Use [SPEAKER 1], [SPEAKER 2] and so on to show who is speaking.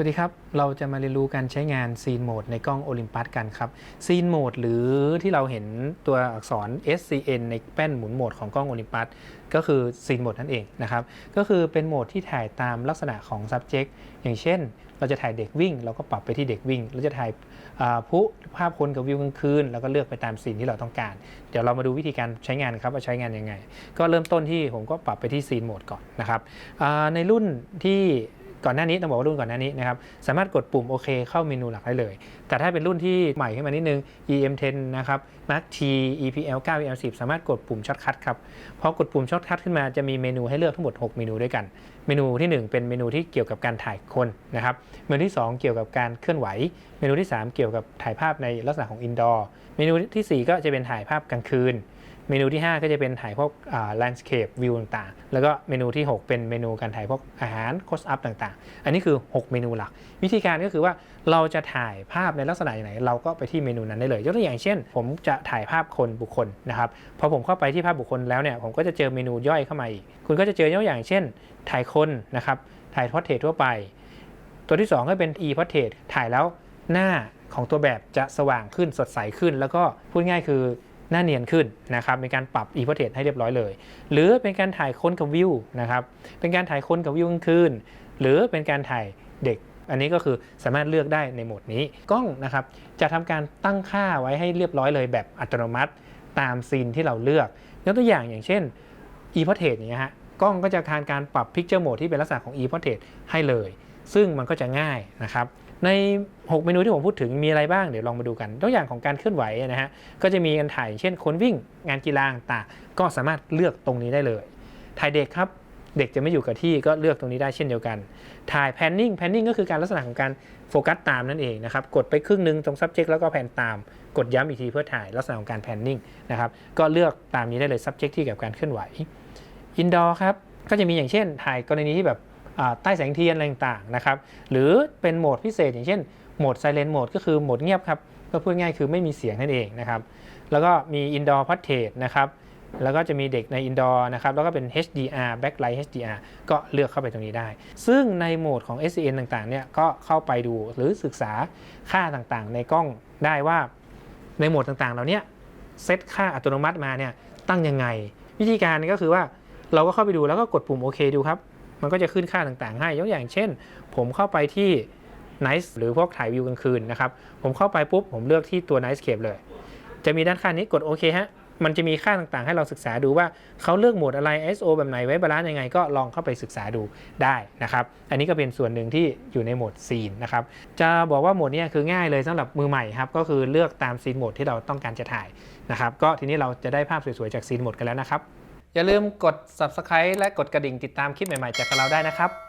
[SPEAKER 1] วัสดีครับ เราจะมาเรียนรู้การใช้งานซีนโหมดในกล้องโอลิมปัสกันครับซีนโหมดหรือที่เราเห็นตัวอักษร SCN ในแป้นหมุนโหมดของกล้องโอลิมปัสก็คือซีนโหมดนั่นเองนะครับ ก็คือเป็นโหมดที่ถ่ายตามลักษณะของ subject อย่างเช่น เราจะถ่ายเด็กวิ่ง เราก็ปรับไปที่เด็กวิ่ง เราจะถ่ายผู้ภาพคนกับวิวกลางคืน แล้วก็เลือกไปตามซีนที่เราต้องการ เดี๋ยวเรามาดูวิธีการใช้งานครับว่าใช้งานยังไง ก็เริ่มต้นที่ผมก็ปรับไปที่ซีนโหมดก่อนนะครับในรุ่นที่ ก่อนหน้านี้ต้องบอกว่ารุ่นก่อนหน้านี้นะครับสามารถกดปุ่มโอเคเข้าเมนูหลักได้เลย แต่ถ้าเป็นรุ่นที่ใหม่ขึ้นมานิดนึง EM10 นะครับ Mark T EPL 9 EL10 สามารถกดปุ่มช็อตคัทครับพอกดปุ่มช็อตคัทขึ้นมาจะมีเมนูให้เลือกทั้งหมด 6 เมนูด้วยกัน เมนูทีหนึ่1 เป็นเมนูที่เกี่ยวกับการถ่ายคนนะครับเมนูที่ 2 เกี่ยวกับการเคลื่อนไหว เมนูที่ 3 เกี่ยวกับถ่ายภาพในลักษณะของอินดอร์เมนูที่ 4 ก็จะเป็นถ่ายภาพกลางคืน เมนูที่ 5 ก็จะเป็นถ่ายพวกอ่า landscape view ต่างๆ แล้วก็เมนูที่ 6 เป็นเมนูการถ่ายพวกอาหาร close up ต่างๆ อันนี้คือ 6 เมนูหลัก วิธีการก็คือว่าเราจะถ่ายภาพในลักษณะไหน เราก็ไปที่เมนูนั้นได้เลย ยกตัวอย่างเช่น ผมจะถ่ายภาพคนบุคคลนะครับพอผมเข้าไปที่ภาพบุคคลแล้วเนี่ยผมก็จะเจอเมนูย่อยเข้ามาอีก คุณก็จะเจอยกตัวอย่างเช่น ถ่ายคนนะครับถ่ายพอร์เทรตทั่วไป ตัวที่ 2 ก็เป็น e portrait ถ่ายแล้วหน้าของตัวแบบจะสว่างขึ้นสดใสขึ้น แล้วก็พูดง่ายคือ หน้าเนียนขึ้นนะครับเป็นการปรับ e portrait ให้เรียบร้อยเลย หรือเป็นการถ่ายคนกับวิวนะครับเป็นการถ่ายคนกับวิวกลางคืนหรือเป็นการถ่ายเด็ก อันนี้ก็คือสามารถเลือกได้ในโหมดนี้กล้องนะครับจะทำการตั้งค่าไว้ให้เรียบร้อยเลย แบบอัตโนมัติตามซีนที่เราเลือกยกตัวอย่างอย่างเช่น e portrait อย่างเงี้ยฮะกล้องก็จะทานการปรับ picture mode ที่เป็นลักษณะของ e portrait ให้เลย ซึ่งมันก็จะง่ายนะครับ ใน 6 เมนูที่ผมพูดถึงมีอะไรบ้างเดี๋ยวลองมาดูกันตัวอย่างของการเคลื่อนไหวนะฮะก็จะมีการถ่ายเช่นคนวิ่งงานกีฬาต่างก็สามารถเลือกตรงนี้ได้เลย ถ่ายเด็กครับเด็กจะไม่อยู่กับที่ก็เลือกตรงนี้ได้เช่นเดียวกัน ถ่ายแพนนิ่งแพนนิ่งก็คือการลักษณะของการโฟกัสตามนั่นเองนะครับ กดไปครึ่งหนึ่งตรง subject แล้วก็แพนตาม กดย้ำอีกทีเพื่อถ่ายลักษณะของการแพนนิ่งนะครับ ก็เลือกตามนี้ได้เลย subject ที่เกี่ยวกับการเคลื่อนไหวอินดอร์ครับ ก็จะมีอย่างเช่น ถ่ายกรณีที่แบบ ใต้แสงเทียนอะไรต่างๆนะครับหรือเป็นโหมดพิเศษ อย่างเช่นโหมด Silent Mode ก็คือโหมดเงียบครับก็พูดง่ายคือไม่มีเสียงนั่นเองนะครับแล้วก็มี Indoor Portrait นะครับแล้วก็จะมีเด็กใน Indoor นะครับแล้วก็เป็น HDR Backlight HDR ก็เลือกเข้าไปตรงนี้ได้ ซึ่งในโหมดของ SCN ต่างๆเนี่ยก็เข้าไปดูหรือศึกษาค่าต่างๆ ในกล้องได้ว่าในโหมดต่างๆเหล่าเนี้ยเซตค่าอัตโนมัติมาเนี่ยตั้งยังไง วิธีการก็คือว่าเราก็เข้าไปดูแล้วก็กดปุ่มโอเคดูครับ มันก็จะขึ้นค่าต่างๆ ให้ยกอย่างเช่น ผมเข้าไปที่ Nice หรือพวกถ่ายวิวกลางคืนนะครับ ผมเข้าไปปุ๊บ ผมเลือกที่ตัว Nice Cape เลย จะมีด้านข้างนี้กดโอเคฮะ มันจะมีค่าต่างๆ ให้เราศึกษาดูว่าเขาเลือกโหมดอะไร ISO แบบไหนไว้บาลานซ์ยังไง ก็ลองเข้าไปศึกษาดูได้นะครับ อันนี้ก็เป็นส่วนหนึ่งที่อยู่ในโหมดซีนนะครับ จะบอกว่าโหมดนี้คือง่ายเลยสำหรับมือใหม่ครับ ก็คือเลือกตามซีนโหมดที่เราต้องการจะถ่ายนะครับ ก็ทีนี้เราจะได้ภาพสวยๆจากซีนโหมดกันแล้วนะครับ อย่าลืมกด subscribe และกดกระดิ่งติดตามคลิปใหม่ๆจากเราได้นะครับ